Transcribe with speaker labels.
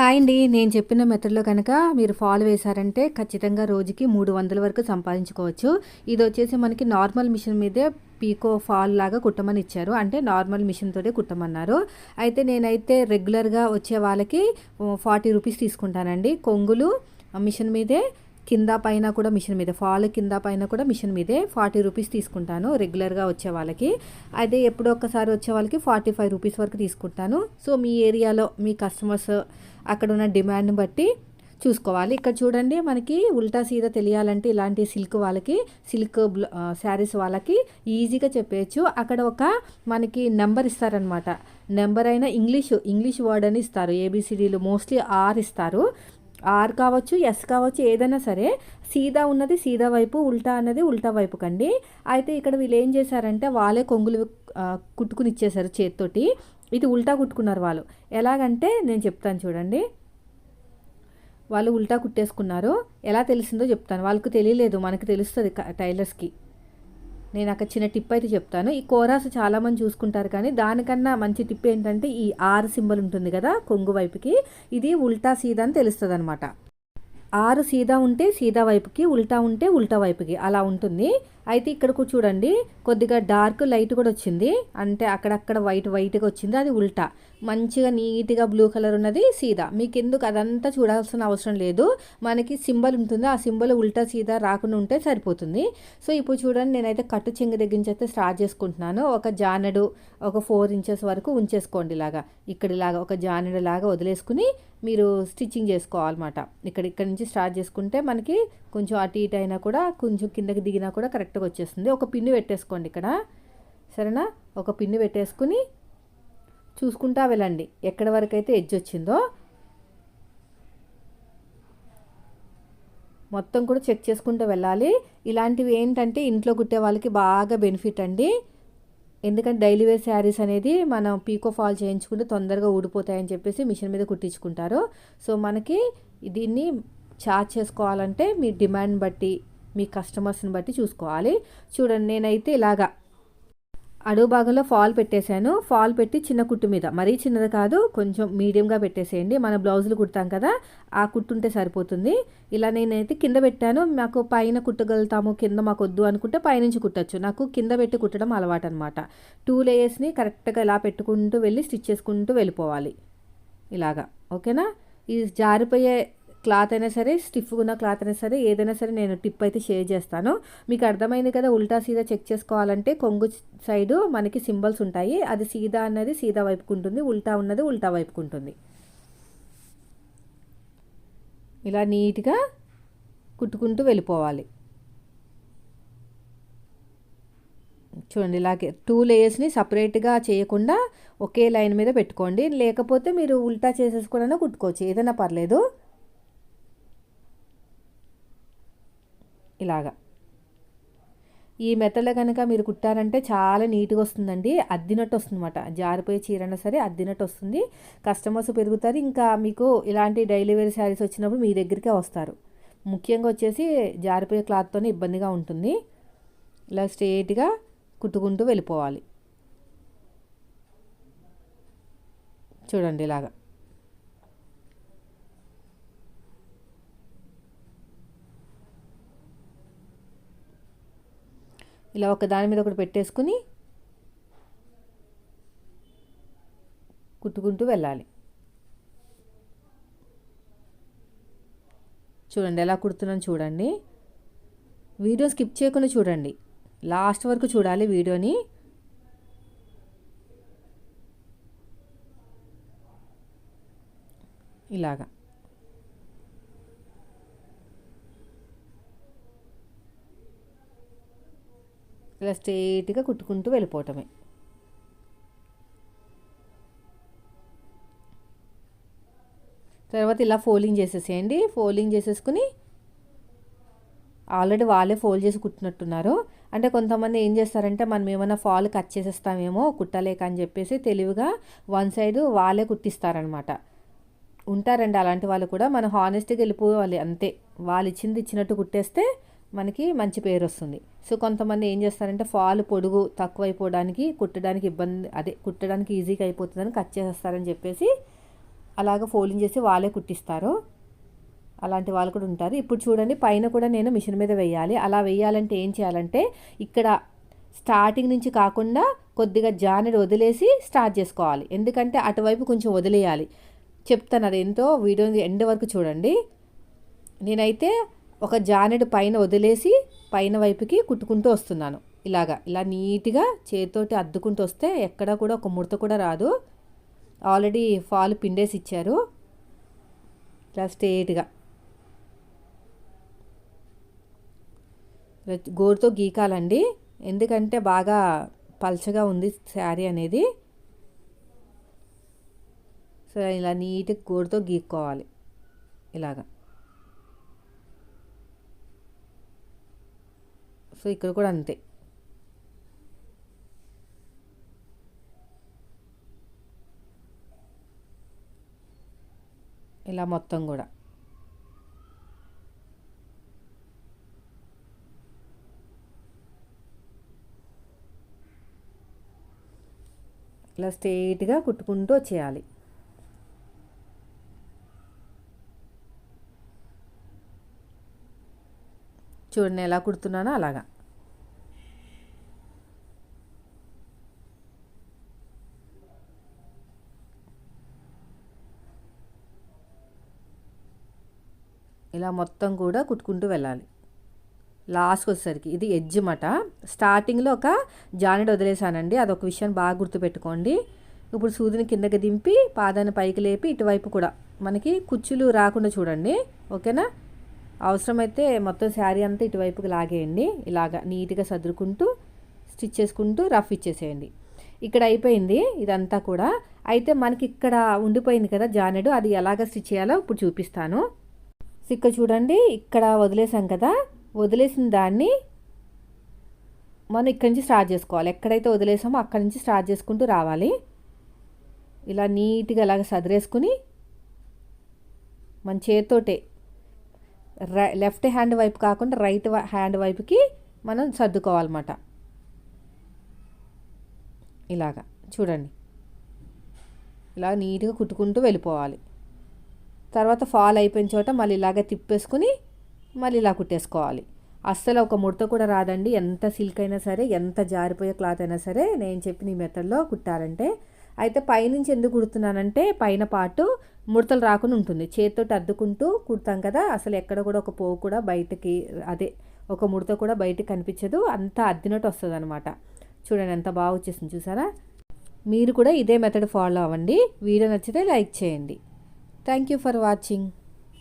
Speaker 1: Hi అండి. నేను చెప్పిన మెథడ్లో కనుక మీరు ఫాలో వేశారంటే ఖచ్చితంగా రోజుకి మూడు వందల వరకు సంపాదించుకోవచ్చు. ఇది వచ్చేసి మనకి నార్మల్ మిషన్ మీదే పీకో ఫాల్ లాగా కుట్టమని ఇచ్చారు. అంటే నార్మల్ మిషన్తోటే కుట్టమన్నారు. అయితే నేనైతే రెగ్యులర్గా వచ్చే వాళ్ళకి ఫార్టీ రూపీస్ తీసుకుంటానండి. కొంగులు మిషన్ మీదే కింద పైన కూడా మిషన్ మీదే ఫాల్ కింద పైన కూడా మిషన్ మీదే ఫార్టీ రూపీస్ తీసుకుంటాను రెగ్యులర్గా వచ్చే వాళ్ళకి. అదే ఎప్పుడో ఒక్కసారి వచ్చే వాళ్ళకి ఫార్టీ ఫైవ్ రూపీస్ వరకు తీసుకుంటాను. సో మీ ఏరియాలో మీ కస్టమర్స్ అక్కడ ఉన్న డిమాండ్ని బట్టి చూసుకోవాలి. ఇక్కడ చూడండి మనకి ఉల్టా సీదా తెలియాలంటే ఇలాంటి సిల్క్ వాళ్ళకి సిల్క్ శారీస్ వాళ్ళకి ఈజీగా చెప్పేయచ్చు. అక్కడ ఒక మనకి నెంబర్ ఇస్తారనమాట నెంబర్ అయినా ఇంగ్లీష్ ఇంగ్లీష్ వర్డ్ అని ఇస్తారు. ఏబిసిడీలు మోస్ట్లీ ఆర్ ఇస్తారు. ఆర్ కావచ్చు ఎస్ కావచ్చు ఏదైనా సరే సీదా ఉన్నది సీదా వైపు ఉల్టా అన్నది ఉల్టా వైపు కండి. అయితే ఇక్కడ వీళ్ళు ఏం చేశారంటే వాళ్ళే కొంగులు కుట్టుకుని ఇచ్చేశారు చేతితోటి. ఇది ఉల్టా కుట్టుకున్నారు వాళ్ళు. ఎలాగంటే నేను చెప్తాను చూడండి. వాళ్ళు ఉల్టా కుట్టేసుకున్నారు. ఎలా తెలిసిందో చెప్తాను. వాళ్ళకి తెలియలేదు మనకు తెలుస్తుంది టైలర్స్కి. నేను అక్కడ చిన్న టిప్ అయితే చెప్తాను. ఈ కోరాస్ చాలామంది చూసుకుంటారు కానీ దానికన్నా మంచి టిప్ ఏంటంటే ఈ ఆరు సింబల్ ఉంటుంది కదా కొంగు వైపుకి ఇది ఉల్టా సీదా అని తెలుస్తుంది అనమాట ఆరు సీదా ఉంటే సీదా వైపుకి ఉల్టా ఉంటే ఉల్టా వైపుకి అలా ఉంటుంది. అయితే ఇక్కడ చూడండి కొద్దిగా డార్క్ లైట్ కూడా వచ్చింది. అంటే అక్కడక్కడ వైట్ వైట్గా వచ్చింది. అది ఉల్టా. మంచిగా నీట్గా బ్లూ కలర్ ఉన్నది సీదా. మీకు ఎందుకు అదంతా చూడాల్సిన అవసరం లేదు. మనకి సింబల్ ఉంటుంది. ఆ సింబల్ ఉల్టా సీదా రాకుండా ఉంటే సరిపోతుంది. సో ఇప్పుడు చూడండి. నేనైతే కట్టు చెంగ దగ్గర నుంచి అయితే స్టార్ట్ చేసుకుంటున్నాను. ఒక జానడు ఒక ఫోర్ ఇంచెస్ వరకు ఉంచేసుకోండి ఇలాగా. ఇక్కడ ఇలాగా ఒక జానడు లాగా వదిలేసుకుని మీరు స్టిచ్చింగ్ చేసుకోవాలన్నమాట. ఇక్కడ ఇక్కడ నుంచి స్టార్ట్ చేసుకుంటే మనకి కొంచెం అటు ఇటు అయినా కూడా కొంచెం కిందకి దిగినా కూడా కరెక్ట్గా వచ్చేస్తుంది. ఒక పిన్ను పెట్టేసుకోండి ఇక్కడ. సరేనా? ఒక పిన్ను పెట్టేసుకుని చూసుకుంటా వెళ్ళండి. ఎక్కడి వరకు అయితే ఎడ్జ్ వచ్చిందో. మొత్తం కూడా చెక్ చేసుకుంటూ వెళ్ళాలి. ఇలాంటివి ఏంటంటే ఇంట్లో కుట్టే వాళ్ళకి బాగా బెనిఫిట్ అండి. ఎందుకంటే డైలీ వేర్ శారీస్ అనేది మనం పీకో ఫాల్ చేయించుకుంటే తొందరగా ఊడిపోతాయని చెప్పేసి మిషన్ మీద కుట్టించుకుంటారు. సో మనకి దీన్ని చార్జ్ చేసుకోవాలంటే మీ డిమాండ్ బట్టి మీ కస్టమర్స్ని బట్టి చూసుకోవాలి. చూడండి నేనైతే ఇలాగా అడుగు భాగంలో ఫాల్ పెట్టేశాను. ఫాల్ పెట్టి చిన్న కుట్టు మీద మరీ చిన్నది కాదు కొంచెం మీడియంగా పెట్టేసేయండి. మన బ్లౌజులు కుడతాం కదా ఆ కుట్టు ఉంటే సరిపోతుంది. ఇలా నేనైతే కింద పెట్టాను. మాకు పైన కుట్టగలుగుతాము కింద మాకు వద్దు అనుకుంటే పైనుంచి కుట్టచ్చు. నాకు కింద పెట్టి కుట్టడం అలవాటు అనమాట టూ లేయర్స్ని కరెక్ట్గా ఇలా పెట్టుకుంటూ వెళ్ళి స్టిచ్ చేసుకుంటూ వెళ్ళిపోవాలి. ఇలాగా. ఓకేనా? ఇది జారిపోయే క్లాత్ అయినా సరే స్టిఫ్గా ఉన్న క్లాత్ అయినా సరే ఏదైనా సరే నేను టిప్ అయితే షేర్ చేస్తాను. మీకు అర్థమైంది కదా ఉల్టా సీదా చెక్ చేసుకోవాలంటే కొంగు సైడు మనకి సింబల్స్ ఉంటాయి. అది సీదా అన్నది సీదా వైపుకు ఉంటుంది ఉల్టా ఉన్నది ఉల్టా వైపుకు ఉంటుంది. ఇలా నీట్గా కుట్టుకుంటూ వెళ్ళిపోవాలి. చూడండి ఇలాగే టూ లేయర్స్ని సపరేట్గా చేయకుండా ఒకే లైన్ మీద పెట్టుకోండి. లేకపోతే మీరు ఉల్టా చేసేసుకోవడానికి కుట్టుకోవచ్చు. ఏదైనా పర్లేదు. ఇలాగా. ఈ మెత్తలో కనుక మీరు కుట్టారంటే చాలా నీట్గా వస్తుందండి. అద్దినట్టు వస్తుందన్నమాట. జారిపోయే చీరైనా సరే అద్దినట్టు వస్తుంది. కస్టమర్స్ పెరుగుతారు. ఇంకా మీకు ఇలాంటి డైలీ వేర్ శారీస్ వచ్చినప్పుడు మీ దగ్గరికే వస్తారు. ముఖ్యంగా వచ్చేసి జారిపోయే క్లాత్తోనే ఇబ్బందిగా ఉంటుంది. ఇలా స్ట్రేట్గా కుట్టుకుంటూ వెళ్ళిపోవాలి. చూడండి ఇలాగా. ఇలా ఒక దాని మీద ఒకటి పెట్టేసుకుని కుట్టుకుంటూ వెళ్ళాలి. చూడండి ఎలా కుడుతున్నాను చూడండి. వీడియో స్కిప్ చేయకుండా చూడండి. లాస్ట్ వరకు చూడాలి వీడియోని. ఇలాగా. ఇలా స్ట్రైట్గా కుట్టుకుంటూ వెళ్ళిపోవటమే. తర్వాత ఇలా ఫోల్డింగ్ చేసేసేయండి. ఫోల్డింగ్ చేసేసుకుని ఆల్రెడీ వాళ్ళే ఫోల్డ్ చేసి కుట్టినట్టున్నారు. అంటే కొంతమంది ఏం చేస్తారంటే మనం ఏమైనా ఫాల్ కట్ చేసేస్తామేమో కుట్టలేక అని చెప్పేసి తెలివిగా వన్ సైడ్ వాళ్ళే కుట్టిస్తారనమాట ఉంటారండి అలాంటి వాళ్ళు కూడా. మనం హానెస్ట్గా వెళ్ళిపోవాలి అంతే. వాళ్ళు ఇచ్చింది ఇచ్చినట్టు కుట్టేస్తే మనకి మంచి పేరు వస్తుంది. సో కొంతమంది ఏం చేస్తారంటే ఫాల్ పొడుగు తక్కువైపోవడానికి కుట్టడానికి ఇబ్బంది అదే కుట్టడానికి ఈజీగా అయిపోతుందని కట్ చేసేస్తారని చెప్పేసి అలాగ ఫోల్డింగ్ చేసి వాళ్ళే కుట్టిస్తారు. అలాంటి వాళ్ళు కూడా ఉంటారు. ఇప్పుడు చూడండి పైన కూడా నేను మిషన్ మీద వేయాలి. అలా వేయాలంటే ఏం చేయాలంటే ఇక్కడ స్టార్టింగ్ నుంచి కాకుండా కొద్దిగా జానెడ్ వదిలేసి స్టార్ట్ చేసుకోవాలి. ఎందుకంటే అటువైపు కొంచెం వదిలేయాలి. చెప్తాను అది ఎంతో వీడియో ఎండ్ వరకు చూడండి. నేనైతే ఒక జానెడు పైన వదిలేసి పైన వైపుకి కుట్టుకుంటూ వస్తున్నాను. ఇలాగా ఇలా నీట్గా చేతితోటి అద్దుకుంటూ వస్తే ఎక్కడ కూడా ఒక ముడత కూడా రాదు. ఆల్రెడీ ఫాల్ పిండేసి ఇచ్చారు ఇలా స్ట్రేట్గా. గోరుతో గీకాలండి. ఎందుకంటే బాగా పల్చగా ఉంది శారీ అనేది. సో ఇలా నీట్గా గోరుతో గీక్కోవాలి. ఇలాగా. సో ఇక్కడ కూడా అంతే. ఇలా మొత్తం కూడా. ఇలా స్ట్రెయిట్గా కుట్టుకుంటూ వచ్చేయాలి. చూడండి ఎలా కుడుతున్నానో అలాగా. ఇలా మొత్తం కూడా కుట్టుకుంటూ వెళ్ళాలి. లాస్ట్కి వచ్చేసరికి ఇది ఎడ్జ్ మట. స్టార్టింగ్లో ఒక జానెడ్ వదిలేసానండి అదొక విషయం బాగా గుర్తుపెట్టుకోండి. ఇప్పుడు సూదిని కిందకి దింపి పాదాన్ని పైకి లేపి ఇటువైపు కూడా మనకి కుచ్చులు రాకుండా చూడండి. ఓకేనా? అవసరమైతే మొత్తం శారీ అంతా ఇటువైపుకి లాగేయండి. ఇలాగా నీట్గా సదురుకుంటూ స్టిచ్ చేసుకుంటూ రఫ్ ఇచ్చేసేయండి. ఇక్కడ అయిపోయింది ఇదంతా కూడా. అయితే మనకి ఇక్కడ ఉండిపోయింది కదా జానెడు అది ఎలాగ స్టిచ్ చేయాలో ఇప్పుడు చూపిస్తాను. సిక్క చూడండి ఇక్కడ వదిలేసాం కదా. వదిలేసిన దాన్ని మనం ఇక్కడి నుంచి స్టార్ట్ చేసుకోవాలి. ఎక్కడైతే వదిలేసామో అక్కడి నుంచి స్టార్ట్ చేసుకుంటూ రావాలి. ఇలా నీట్గా ఇలాగ సదిరేసుకుని మన చేతితోటే లెఫ్ట్ హ్యాండ్ వైపు కాకుండా రైట్ హ్యాండ్ వైపుకి మనం సర్దుకోవాలన్నమాట. ఇలాగా. చూడండి. ఇలా నీట్గా కుట్టుకుంటూ వెళ్ళిపోవాలి. తర్వాత ఫాల్ అయిపోయిన చోట మళ్ళీ ఇలాగ తిప్పేసుకుని మళ్ళీ ఇలా కుట్టేసుకోవాలి. అస్సలు ఒక ముడత కూడా రాదండి. ఎంత సిల్క్ అయినా సరే ఎంత జారిపోయే క్లాత్ అయినా సరే నేను చెప్పిన ఈ మెథడ్లో కుట్టారంటే అయితే పైనుంచి ఎందుకు కుడుతున్నానంటే పైన పాటు ముడతలు రాకుండా ఉంటుంది. చేతితోటి అద్దుకుంటూ కుడతాం కదా అసలు ఎక్కడ కూడా ఒక పోవు కూడా బయటకి అదే ఒక ముడత కూడా బయటకు కనిపించదు. అంత అద్దినట్టు వస్తుంది అనమాట చూడండి ఎంత బాగా వచ్చేసింది చూసారా? మీరు కూడా ఇదే మెథడ్ ఫాలో అవ్వండి. వీడియో నచ్చితే లైక్ చేయండి. Thank you for watching